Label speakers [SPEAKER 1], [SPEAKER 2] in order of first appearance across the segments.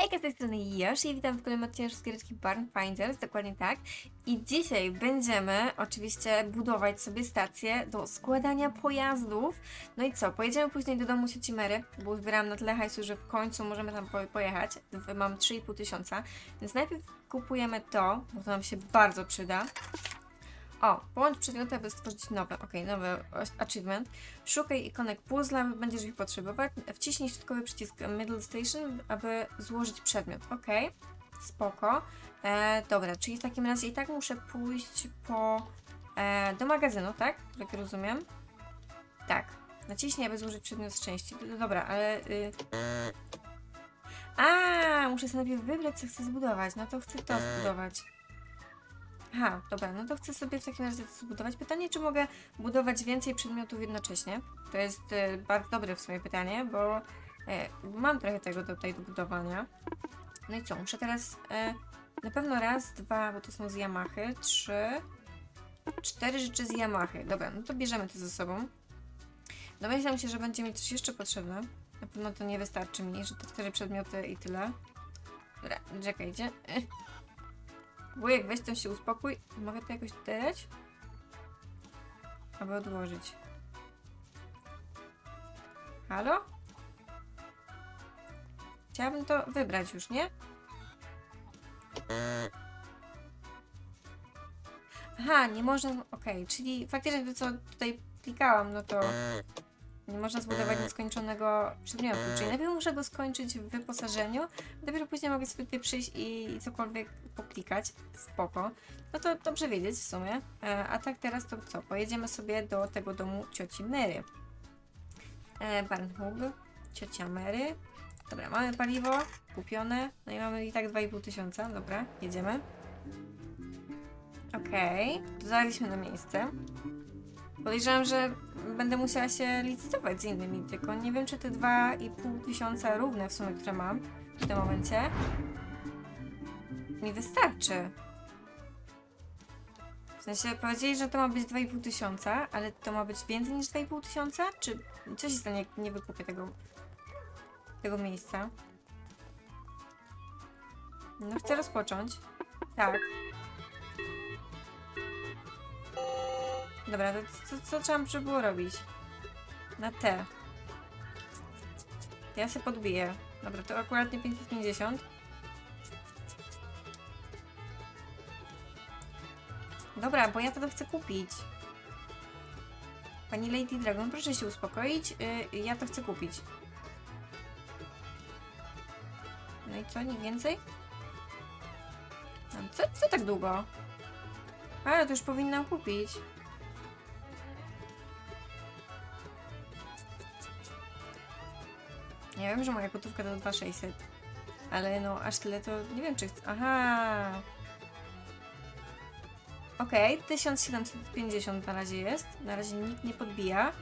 [SPEAKER 1] Hejka, z tej strony Josh i witam w kolejnym odcinku z giereczki Barn Finders, dokładnie tak. I dzisiaj będziemy oczywiście budować sobie stację do składania pojazdów. No i co, pojedziemy później do domu cioci Mary, bo zbierałam na tyle hajsu, że w końcu możemy tam po pojechać. Mam 3,5 tysiąca, więc najpierw kupujemy to, bo to nam się bardzo przyda. O, połącz przedmioty, aby stworzyć nowe. Ok, nowy achievement. Szukaj ikonek puzzla, będziesz ich potrzebować. Wciśnij środkowy przycisk Middle Station, aby złożyć przedmiot. Ok, spoko. E, dobra, czyli w takim razie i tak muszę pójść po... E, do magazynu, tak? Jak rozumiem. Tak. Naciśnij, aby złożyć przedmiot z części. Dobra, ale... Y... A, muszę sobie najpierw wybrać, co chcę zbudować. No to chcę to zbudować. Aha, dobra, no to chcę sobie w takim razie zbudować. Pytanie, czy mogę budować więcej przedmiotów jednocześnie? To jest e, bardzo dobre w sumie pytanie, bo e, mam trochę tego tutaj do budowania. No i co, muszę teraz e, na pewno raz, dwa, bo to są z Yamahy, trzy, cztery rzeczy z Yamahy. Dobra, no to bierzemy to ze sobą. Domyślam się, że będzie mi coś jeszcze potrzebne. Na pewno to nie wystarczy mi, że to cztery przedmioty i tyle. Dobra, czekajcie. Wujek, weź tam się uspokój. Mogę to jakoś tutaj dać? Odłożyć. Halo? Chciałabym to wybrać już, nie? Aha, nie można... Okej, czyli faktycznie to, co tutaj klikałam, no to nie można zbudować nieskończonego przedmiotu. Czyli najpierw muszę go skończyć w wyposażeniu, dopiero później mogę sobie tutaj przyjść i, i cokolwiek poklikać. Spoko. No to dobrze wiedzieć w sumie. E, a tak teraz to co? Pojedziemy sobie do tego domu cioci Mary. E, Barnhub, ciocia Mary. Dobra, mamy paliwo kupione. No i mamy i tak 2,5 tysiąca. Dobra, jedziemy. Okej, dotarliśmy na miejsce. Podejrzewam, że będę musiała się licytować z innymi, tylko nie wiem, czy te 2,5 tysiąca równe w sumie, które mam w tym momencie, mi wystarczy. W sensie powiedzieli, że to ma być 2,5 tysiąca, ale to ma być więcej niż 2,5 tysiąca? Czy co się stanie, jak nie wykupię tego, tego miejsca? No chcę rozpocząć. Tak. Dobra, to co, co trzeba by było robić? Na T. Ja się podbiję. Dobra, to akurat nie 550. Dobra, bo ja to chcę kupić. Pani Lady Dragon, proszę się uspokoić. Yy, ja to chcę kupić. No i co, nic więcej? Co, co tak długo? Ale to już powinnam kupić. Ja wiem, że moja gotówka to 2600. Ale no, aż tyle to nie wiem, czy chcę. Aha. Okej, 1750 na razie jest. Na razie nikt nie podbija.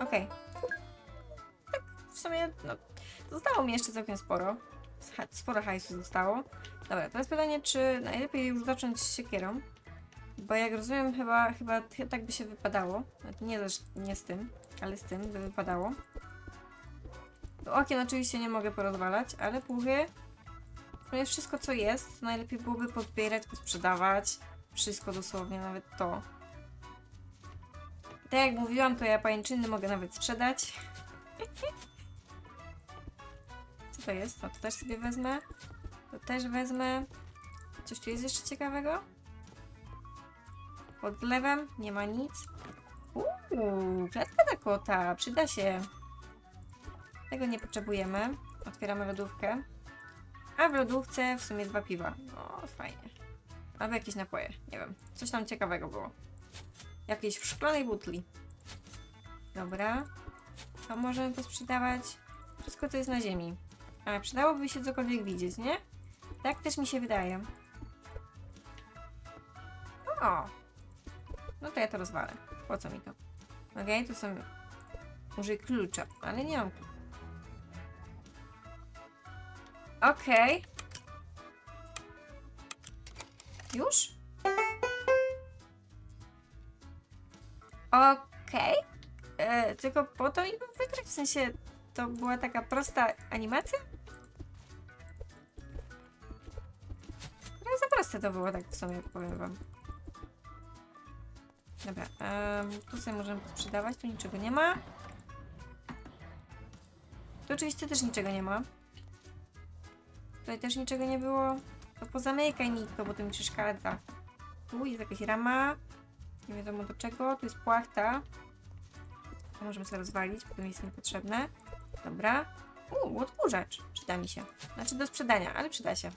[SPEAKER 1] Okej. Tak, w sumie, no, zostało mi jeszcze całkiem sporo. Sporo hajsu zostało. Dobra, teraz pytanie, czy najlepiej już zacząć z siekierą? Bo jak rozumiem, chyba, chyba ch- tak by się wypadało. Znaczy, Nie, nie z tym, ale z tym by wypadało. Okien oczywiście nie mogę porozwalać, ale puchy, w sumie wszystko co jest, najlepiej byłoby podbierać, posprzedawać. Wszystko dosłownie, nawet to. Tak jak mówiłam, to ja pańczyny mogę nawet sprzedać. Co to jest? To, to też sobie wezmę. To też wezmę. Coś tu jest jeszcze ciekawego? Pod zlewem nie ma nic. Uuu, klatka dla kota, przyda się. Tego nie potrzebujemy. Otwieramy lodówkę. A w lodówce w sumie dwa piwa. O, fajnie. Albo jakieś napoje. Nie wiem. Coś tam ciekawego było. Jakieś w szklanej butli. Dobra. To możemy posprzedawać. Wszystko, co jest na ziemi. A, przydałoby się cokolwiek widzieć, nie? Tak też mi się wydaje. O! No to ja to rozwalę. Po co mi to? Okej, tu są... Użyj klucza, ale nie mam klucza. Okej. Już? Okej. e, tylko po to i wygrać, w sensie to była taka prosta animacja? No za proste to było, tak w sumie powiem wam. Dobra, em, tu sobie możemy sprzedawać, tu niczego nie ma. Tu oczywiście też niczego nie ma. Tutaj też niczego nie było. To pozamykaj Niko, bo to mi przeszkadza. Tu jest jakaś rama. Nie wiadomo do czego. Tu jest płachta. To możemy sobie rozwalić, bo to jest niepotrzebne. Dobra. Uuu, odkurzacz. Przyda mi się. Znaczy do sprzedania, ale przyda się.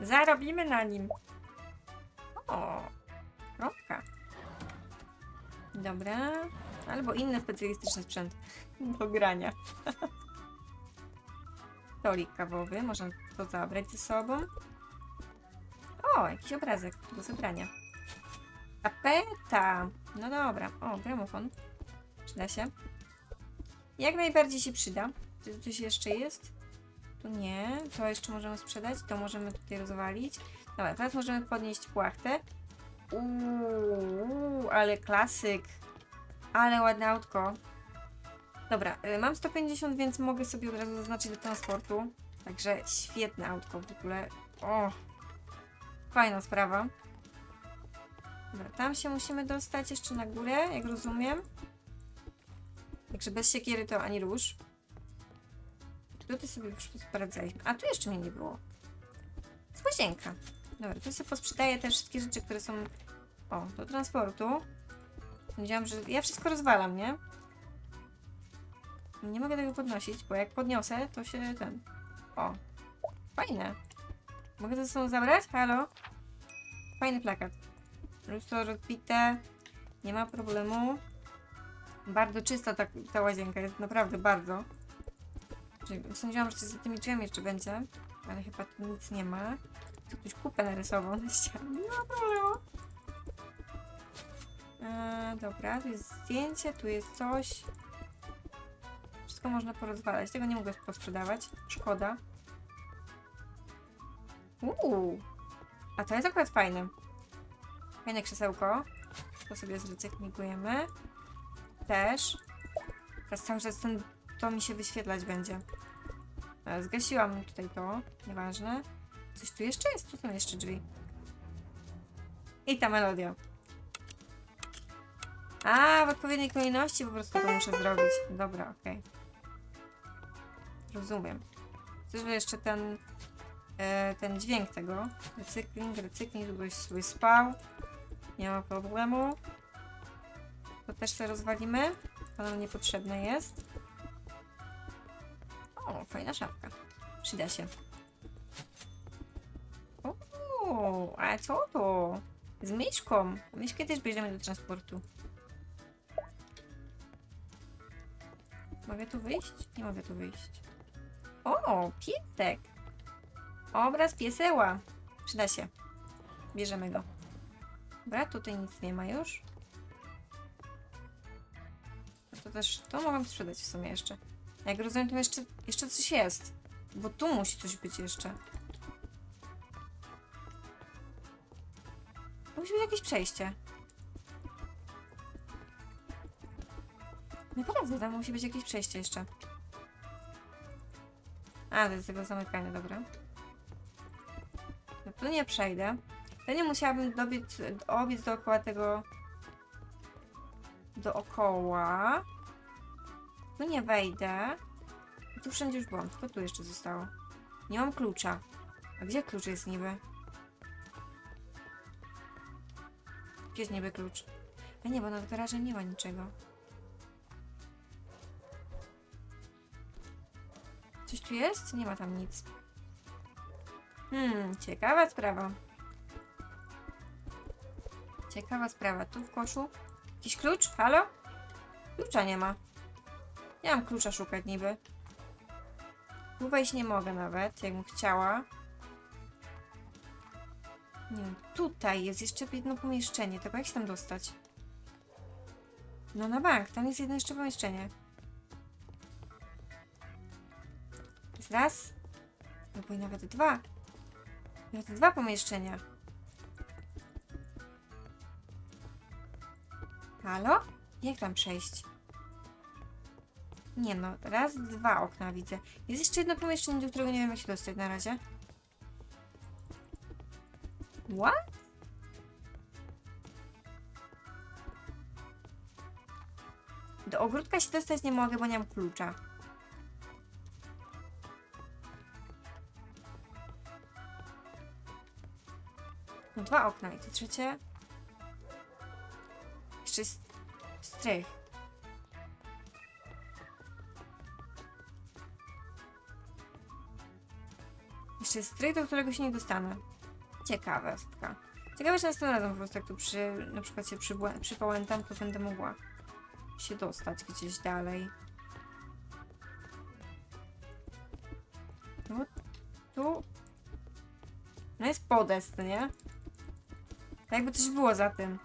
[SPEAKER 1] Zarobimy na nim. O, kropka. Dobra. Albo inny specjalistyczny sprzęt do grania. Stolik kawowy, można to zabrać ze sobą. O, jakiś obrazek do zebrania. Tapeta. No dobra. O, gramofon. Przyda się. Jak najbardziej się przyda. Czy tu coś jeszcze jest? Tu nie. To jeszcze możemy sprzedać. To możemy tutaj rozwalić. Dobra, teraz możemy podnieść płachtę. Uuu, ale klasyk. Ale ładne autko. Dobra, y, mam 150, więc mogę sobie od razu zaznaczyć do transportu. Także świetne autko w ogóle. O, fajna sprawa. Dobra, tam się musimy dostać jeszcze na górę, jak rozumiem. Także bez siekiery to ani róż. Tutaj sobie już sprawdzaliśmy. A tu jeszcze mnie nie było. Z łazienka. Dobra, tu sobie posprzedaję te wszystkie rzeczy, które są... O, do transportu. Sądziłam, że ja wszystko rozwalam, nie? Nie mogę tego podnosić, bo jak podniosę, to się ten... O, fajne. Mogę to ze sobą zabrać? Halo? Fajny plakat. Lustro rozbite. Nie ma problemu. Bardzo czysta ta, ta łazienka jest, naprawdę bardzo. Sądziłam, że coś za tymi drzwiami jeszcze będzie, ale chyba tu nic nie ma. Tu ktoś kupę narysował na ścianie. Nie ma problemu. Eee, dobra, tu jest zdjęcie, tu jest coś. Wszystko można porozwalać. Tego nie mogę posprzedawać. Szkoda. Uuu. A to jest akurat fajne. Fajne krzesełko. To sobie zrecyklingujemy. Też. Teraz cały czas ten, to mi się wyświetlać będzie. E, Zgasiłam tutaj to. Nieważne. Coś tu jeszcze jest? Tu są jeszcze drzwi. I ta melodia. A, w odpowiedniej kolejności po prostu to muszę zrobić. Dobra, okej. Rozumiem. Chcę, że jeszcze ten, e, ten dźwięk tego. Recykling, recykling, żebyś sobie spał. Nie ma problemu. To też sobie rozwalimy. Nam niepotrzebne jest. O, fajna szafka. Przyda się. O, a co to? Z myszką. Myszkę też bierzemy do transportu. Mogę tu wyjść? Nie mogę tu wyjść. O, piesek. Obraz pieseła. Przyda się. Bierzemy go. Dobra, tutaj nic nie ma już. No To też, to mogłam sprzedać w sumie jeszcze. Jak rozumiem, to jeszcze, jeszcze coś jest. Bo tu musi coś być jeszcze. Musi być jakieś przejście. Naprawdę, tam musi być jakieś przejście jeszcze. A, to jest tego zamykania, dobra. No tu nie przejdę. To nie musiałabym dobiec, obiec dookoła tego... Dookoła. Tu nie wejdę. Tu wszędzie już byłam, tylko tu jeszcze zostało. Nie mam klucza. A gdzie klucz jest niby? Gdzie jest niby klucz? A nie, bo nad garażem nie ma niczego. Coś tu jest? Nie ma tam nic. Hmm, ciekawa sprawa. Ciekawa sprawa. Tu w koszu. Jakiś klucz? Halo? Klucza nie ma. Nie mam klucza szukać niby. Tu wejść nie mogę nawet, jakbym chciała. Nie wiem, tutaj jest jeszcze jedno pomieszczenie, tylko jak się tam dostać? No na bank, tam jest jedno jeszcze pomieszczenie. Jest raz, albo i nawet dwa. Nawet dwa pomieszczenia. Halo? Jak tam przejść? Nie no, raz, dwa okna widzę. Jest jeszcze jedno pomieszczenie, do którego nie wiem jak się dostać na razie. What? Do ogródka się dostać nie mogę, bo nie mam klucza. No dwa okna i to trzecie. Jeszcze jest strych. Jeszcze jest strych, do którego się nie dostanę. Ciekawostka. Ciekawe, czy następnym razem po prostu jak tu przy, na przykład się przypałętam, to będę mogła się dostać gdzieś dalej. No, tu... No jest podest, nie? Jakby coś było za tym.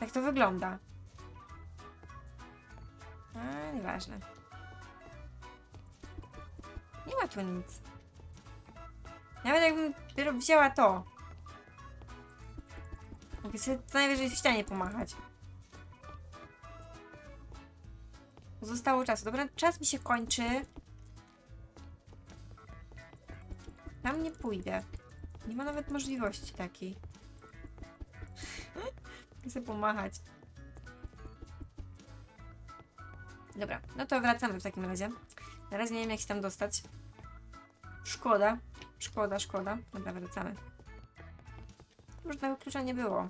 [SPEAKER 1] Tak to wygląda. A, nieważne. Nie ma tu nic. Nawet jakbym wzięła to. Mogę sobie co najwyżej w ścianie pomachać. Zostało czasu. Dobra, czas mi się kończy. Tam nie pójdę. Nie ma nawet możliwości takiej. Sobie pomachać. Dobra, no to wracamy w takim razie. Na razie nie wiem jak się tam dostać. Szkoda. Szkoda, szkoda. Dobra, wracamy. Może tego klucza nie było.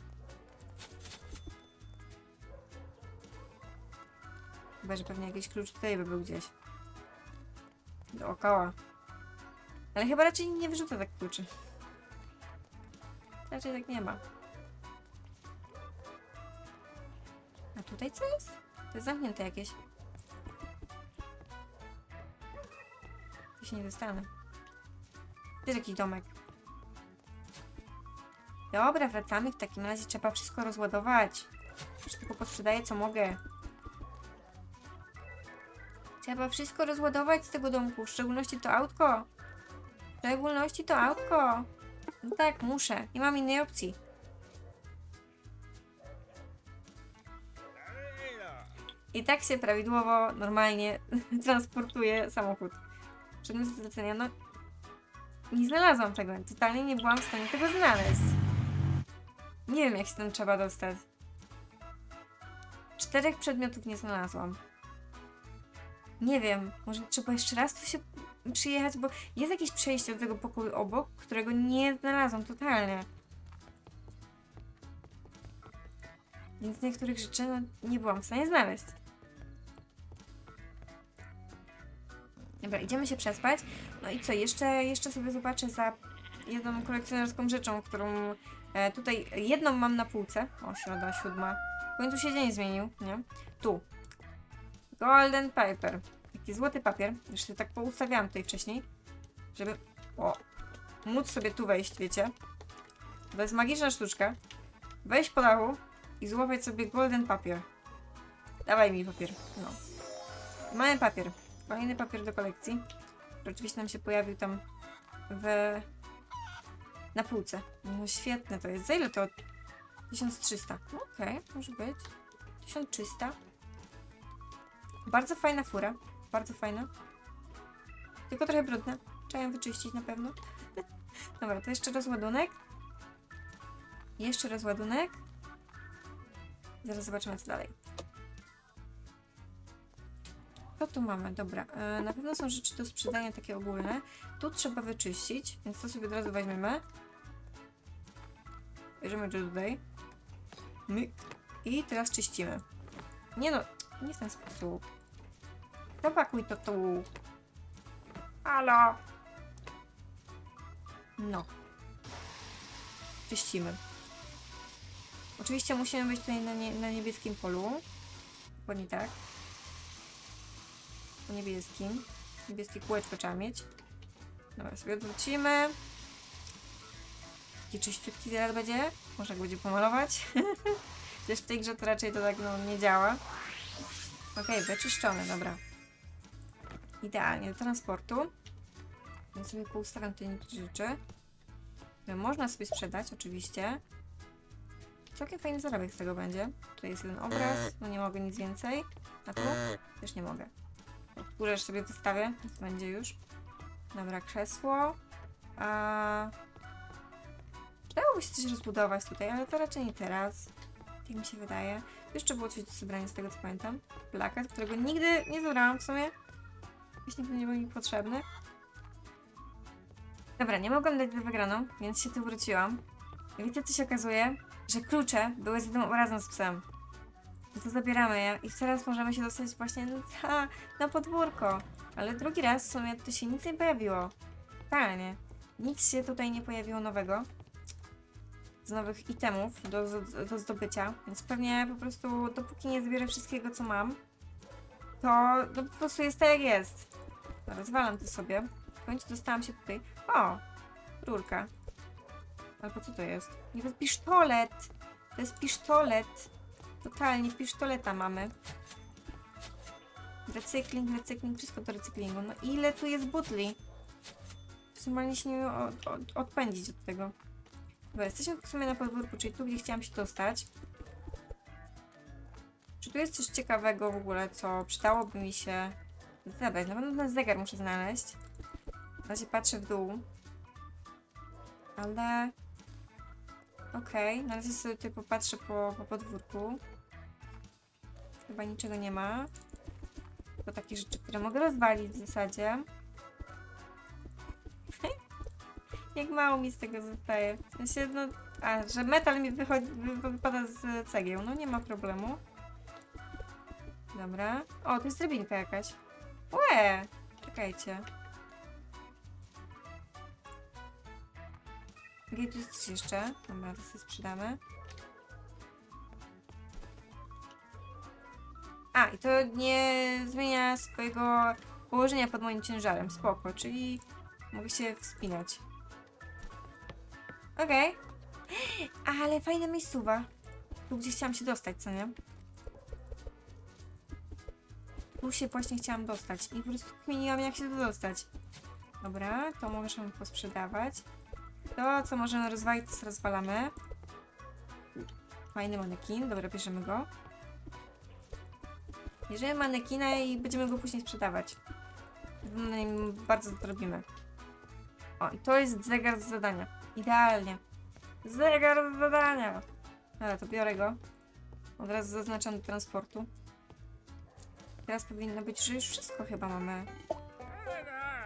[SPEAKER 1] Chyba, że pewnie jakiś klucz tutaj by był gdzieś. Dookoła. Ale chyba raczej nie wyrzuca tak kluczy. Raczej tak nie ma. A tutaj co jest? To jest zamknięte jakieś. Tu się nie dostanę. Też jakiś domek. Dobra, wracamy. W takim razie trzeba wszystko rozładować. Już tylko posprzedaję co mogę. Trzeba wszystko rozładować z tego domku, w szczególności to autko. W szczególności to autko. No tak, muszę. Nie mam innej opcji. I tak się prawidłowo, normalnie transportuje samochód. Przedmiot zlecenia, no nie znalazłam tego. Totalnie nie byłam w stanie tego znaleźć. Nie wiem, jak się tam trzeba dostać. Czterech przedmiotów nie znalazłam. Nie wiem, może trzeba jeszcze raz tu się przyjechać, bo jest jakieś przejście do tego pokoju obok, którego nie znalazłam totalnie. Więc niektórych rzeczy no, nie byłam w stanie znaleźć. Dobra, idziemy się przespać. No i co, jeszcze, jeszcze sobie zobaczę za jedną kolekcjonerską rzeczą, którą e, tutaj jedną mam na półce. O, środa, siódma. W końcu się dzień zmienił, nie? Tu. Golden paper. Taki złoty papier. Już się tak poustawiałam tutaj wcześniej, żeby o, móc sobie tu wejść, wiecie. To jest magiczna sztuczka. Wejść po dachu i złapać sobie golden papier. Dawaj mi papier. No. Mamy papier. Kolejny papier do kolekcji. Oczywiście nam się pojawił tam w... na półce. No świetne to jest. Za ile to? 1300. No Okej, może być. 1300. Bardzo fajna fura. Bardzo fajna. Tylko trochę brudna. Trzeba ją wyczyścić na pewno. Dobra, to jeszcze rozładunek. Jeszcze rozładunek. Zaraz zobaczymy co dalej. Co tu mamy? Dobra, e, na pewno są rzeczy do sprzedania takie ogólne. Tu trzeba wyczyścić, więc to sobie od razu weźmiemy. Bierzemy to tutaj. I teraz czyścimy. Nie no, nie w ten sposób. Zapakuj to tu. Halo. No. Czyścimy. Oczywiście musimy być tutaj na, nie, na niebieskim polu. Bo nie tak. Po niebieskim. Niebieskie kółeczko trzeba mieć. Dobra, sobie odwrócimy. Taki czyściutki zaraz będzie. Może jak będzie pomalować. Chociaż w tej grze to raczej to tak no, nie działa. Okej, wyczyszczone, dobra. Idealnie do transportu. Więc sobie poustawiam te rzeczy. Można sobie sprzedać, oczywiście. całkiem fajny zarobek z tego będzie. Tutaj jest jeden obraz, no nie mogę nic więcej. A tu? Też nie mogę. Kuresz sobie wystawię, to będzie już. Dobra, krzesło. A... Przydałoby się coś rozbudować tutaj, ale to raczej nie teraz. Tak mi się wydaje. Jeszcze było coś do zebrania z tego co pamiętam. Plakat, którego nigdy nie zebrałam w sumie. Jakoś nigdy nie był mi potrzebny. Dobra, nie mogłam dać za wygraną, więc się tu wróciłam. I wiecie co się okazuje? Że klucze były z tym obrazem z psem. No to zabieramy je i teraz możemy się dostać właśnie na, na podwórko. Ale drugi raz w sumie to się nic nie pojawiło. Totalnie. Nic się tutaj nie pojawiło nowego. Z nowych itemów do, do zdobycia. Więc pewnie po prostu dopóki nie zbierę wszystkiego co mam, to no, po prostu jest tak jak jest. Rozwalam to sobie. W końcu dostałam się tutaj. O! Rurka. Albo co to jest? Nie, to jest pisztolet! To jest pisztolet! Totalnie, pisztoleta mamy. Recykling, recykling, wszystko do recyklingu. No ile tu jest butli? Normalnie się nie od, od, odpędzić od tego. Dobra, jesteśmy w sumie na podwórku, czyli tu, gdzie chciałam się dostać. Czy tu jest coś ciekawego w ogóle, co przydałoby mi się zabrać? Na pewno ten zegar muszę znaleźć. Na razie patrzę w dół. Ale... Okej, na razie sobie tutaj popatrzę po, po podwórku. Chyba niczego nie ma. Tylko takie rzeczy, które mogę rozwalić w zasadzie. Jak mało mi z tego zostaje. W sensie, no... A, że metal mi wychodzi, wy, wypada z cegieł. No nie ma problemu. Dobra. O, to jest drabinka jakaś. Łe! Czekajcie. Gdzie tu jest coś jeszcze? Dobra, to sobie sprzedamy. A, i to nie zmienia swojego położenia pod moim ciężarem. Spoko, czyli mogę się wspinać. Okej. Ale fajna miejscowa. Tu gdzie chciałam się dostać, co nie? Tu się właśnie chciałam dostać i po prostu kminiłam jak się tu dostać. Dobra, to możemy posprzedawać. To, co możemy rozwalić, to rozwalamy. Fajny manekin, dobra, bierzemy go. Bierzemy manekina i będziemy go później sprzedawać. Nim bardzo zarobimy. O, i to jest zegar z zadania. Idealnie. Zegar z zadania. Dobra, to biorę go. Od razu zaznaczam do transportu. Teraz powinno być, że już wszystko chyba mamy.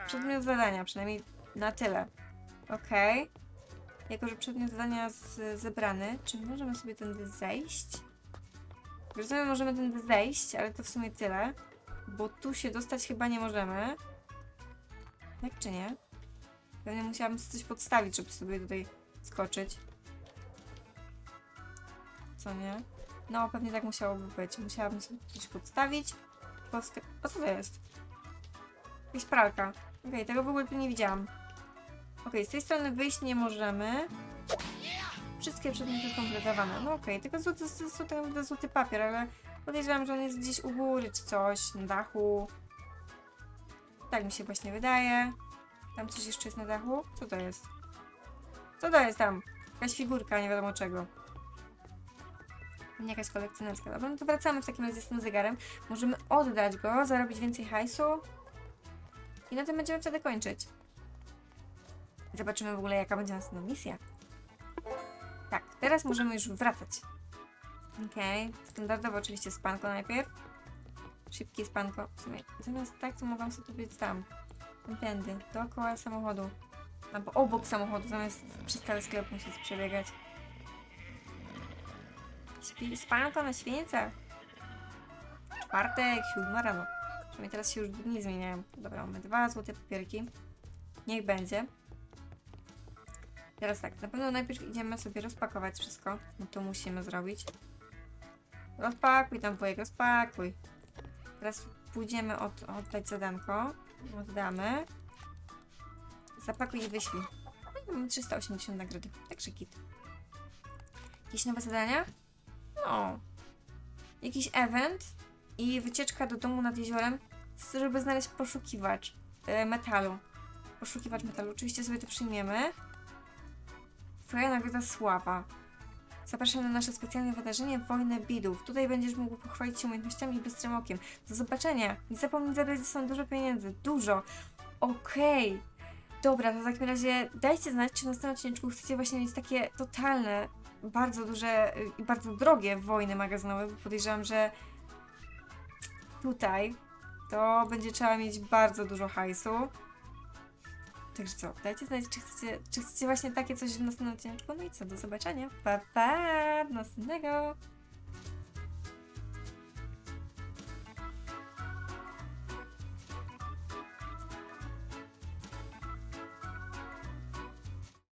[SPEAKER 1] Przedmiot zadania, przynajmniej na tyle. Okej. Jako, że przedmiot zadania z, zebrany, czy możemy sobie tędy zejść? Rozumiem, możemy tędy zejść, ale to w sumie tyle. Bo tu się dostać chyba nie możemy. Jak czy nie? Pewnie musiałam coś podstawić, żeby sobie tutaj skoczyć. Co nie? No, pewnie tak musiałoby być. Musiałabym sobie coś podstawić. O co to jest? Jakaś pralka. Okej, tego w ogóle tu nie widziałam. Okej, z tej strony wyjść nie możemy. Wszystkie przedmioty skompletowane. No okej, tylko złoty, złoty, złoty papier, ale podejrzewam, że on jest gdzieś u góry czy coś, na dachu. Tak mi się właśnie wydaje. Tam coś jeszcze jest na dachu? Co to jest? Co to jest tam? Jakaś figurka, nie wiadomo czego. Jakaś kolekcjonerska. Dobra, no to wracamy w takim razie z tym zegarem. Możemy oddać go, zarobić więcej hajsu. I na tym będziemy wtedy kończyć. Zobaczymy w ogóle, jaka będzie następna misja. Tak, teraz możemy już wracać. Okej, okay. standardowo oczywiście spanko najpierw. Szybkie spanko. W sumie, zamiast tak, to mogłam sobie być tam. Tędy, dookoła samochodu. Albo obok samochodu, zamiast przez cały sklep musieć przebiegać. Śpi, spanko na święcach. Czwartek, siódma rano. Przynajmniej teraz się już dni zmieniają. Dobra, mamy dwa złote papierki. Niech będzie. Teraz tak, na pewno najpierw idziemy sobie rozpakować wszystko. No to musimy zrobić. Rozpakuj tam wujek, rozpakuj. Teraz pójdziemy od, oddać zadanko. Oddamy. Zapakuj i wyślij. No i mamy 380 nagrody, także kit. Jakieś nowe zadania? No. Jakiś event i wycieczka do domu nad jeziorem, żeby znaleźć poszukiwacz e, metalu. Poszukiwacz metalu. Oczywiście sobie to przyjmiemy. Twoja nagroda sława. Zapraszam na nasze specjalne wydarzenie Wojnę Bidów. Tutaj będziesz mógł pochwalić się umiejętnościami i bystrym okiem. Do zobaczenia. Nie zapomnij zabrać ze sobą dużo pieniędzy. Dużo. Okej. Dobra, to w takim razie dajcie znać, czy na następnym odcinku chcecie właśnie mieć takie totalne, bardzo duże y, i bardzo drogie wojny magazynowe, bo podejrzewam, że tutaj to będzie trzeba mieć bardzo dużo hajsu. Także co, dajcie znać, czy chcecie, czy chcecie właśnie takie coś w następnym odcinku. No i co, do zobaczenia. Pa, pa, do następnego.